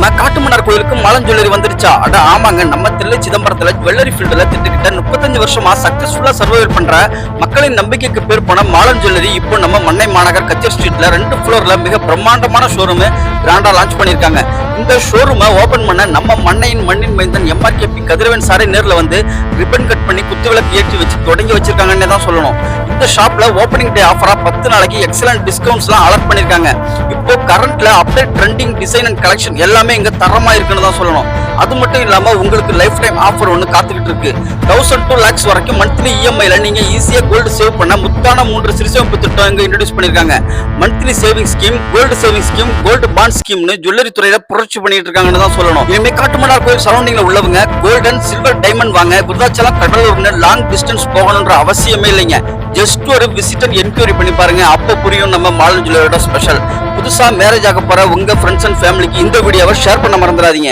நம்ம காட்டுமன்னார் கோயிலுக்கு மலம் ஜுவல்லரி வந்துருச்சா? அட ஆமாங்க. நம்ம தில்லை சிதம்பரத்துல ஜுவல்லரி ஃபீல்டுல திட்டுக்கிட்ட முப்பத்தஞ்சு வருஷமா சக்சஸ்ஃபுல்லா சர்வைவல் பண்ற மக்களின் நம்பிக்கைக்கு பேர் போன மாலம் ஜுவல்லரி இப்போ நம்ம மண்ணை மாநகர் கச்சர் ஸ்ட்ரீட்ல ரெண்டு ஃப்ளோர்ல மிக பிரம்மாண்டமான ஷோரூம் கிராண்டா லான்ச் பண்ணிருக்காங்க இந்த ஷோரூமை ஓபன் பண்ண நம்ம மண்ணையின் மண்ணின் மைந்தன் எம்ஆர்கேபி கதிரவன் சாரை நேர்ல வந்து ரிப்பன் கட் பண்ணி குத்துவிளக்கு ஏற்றி வச்சு தொடங்கி வச்சிருக்காங்கன்னே தான் சொல்லணும். இந்த ஷாப்ல ஓப்பனிங் டே ஆஃபரா பத்து நாளைக்கு எக்ஸலன்ட் டிஸ்கவுண்ட்ஸ்லாம் அலர்ட் பண்ணிருக்காங்க. இப்போ கரண்ட்ல update trending design and collection எல்லாமே இங்க தரமா இருக்குன்னு தான் சொல்லணும். அது மட்டும் இல்லாம உங்களுக்கு லைஃப் டைம் ஆஃபர் ஒன்று காத்துக்கிட்டு இருக்கு. தௌசண்ட் டூ லேக்ஸ் வரைக்கும் மந்த்லி இஎம்ஐல நீங்க ஈஸியா கோல்டு சேவ் பண்ண முத்தான மூன்று சிறுசேமிப்பு திட்டம் இங்க இன்ட்ரடியூஸ் பண்ணிருக்காங்க. Monthly saving scheme gold saving scheme gold bond ஸ்கீம்னு jewellery துறையில புரட்சி பண்ணிட்டு இருக்காங்கன்னு தான் சொல்லணும். இனிமே காட்டுமன்னார் கோயில் சரௌண்டிங்ல உள்ளவங்க கோல்டன் சில்வர் டைமண்ட் வாங்க விருதாச்சலம் கடலூர்னு லாங் டிஸ்டன்ஸ் போகணுன்ற அவசியமே இல்லைங்க. ஜஸ்ட் ஒரு விசிட்டர் என்கொயரி பண்ணி பாருங்க. அப்போ புரியும் நம்ம மாலன் ஜுவல்லரியோட ஸ்பெஷல் புதுசா மேரேஜ் ஆக போற உங்க ஃப்ரெண்ட்ஸ் அண்ட் ஃபேமிலிக்கு இந்த வீடியோவை ஷேர் பண்ண மறந்துடாதீங்க.